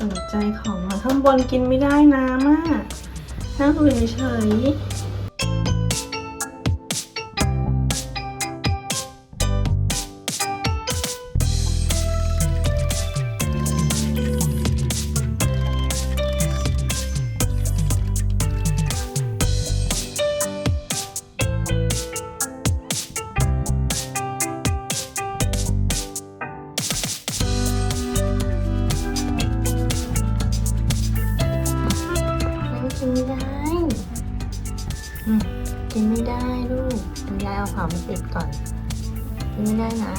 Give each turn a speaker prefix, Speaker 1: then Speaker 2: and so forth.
Speaker 1: สนใจของมาข้างบนกินไม่ได้นะมากนั่งดูเฉย ลูกคุณยายเอาฝามาปิดก่อนกินไม่ได้นะ